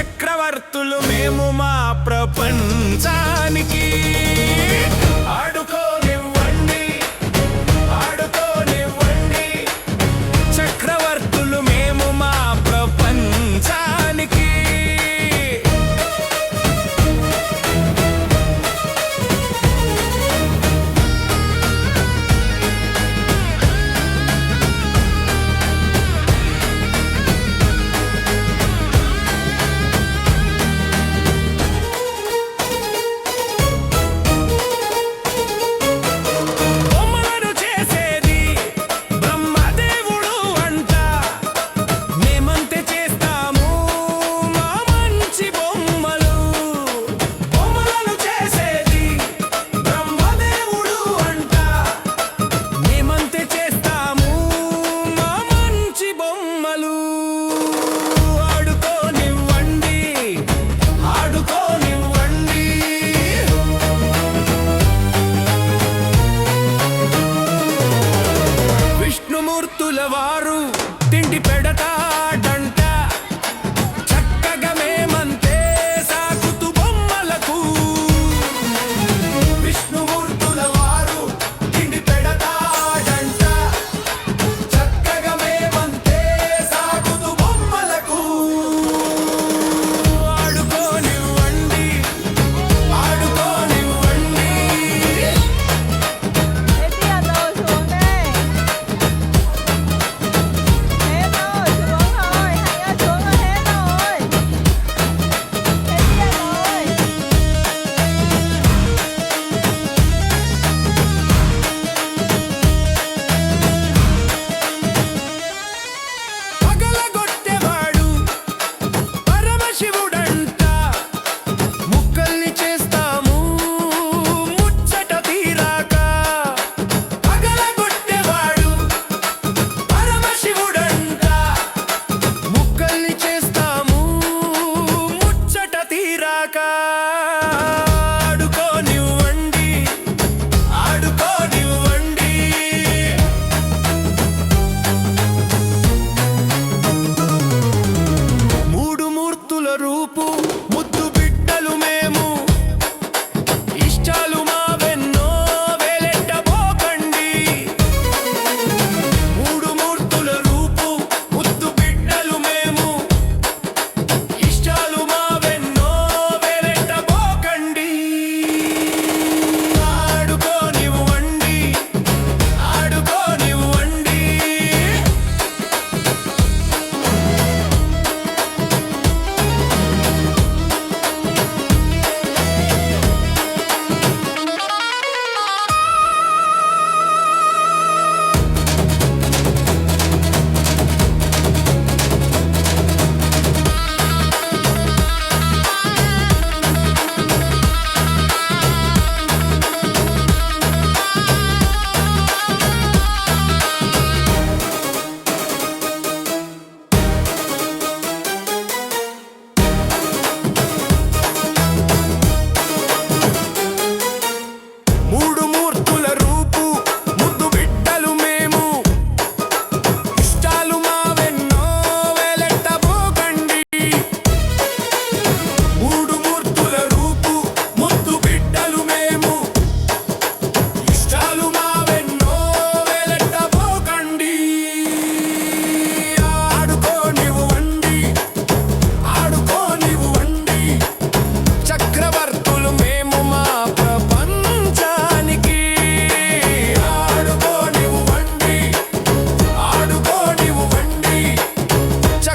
చక్రవర్తులు మేము మా ప్రపంచానికి.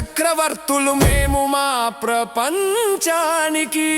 చక్రవర్తులు మేము మా ప్రపంచానికి.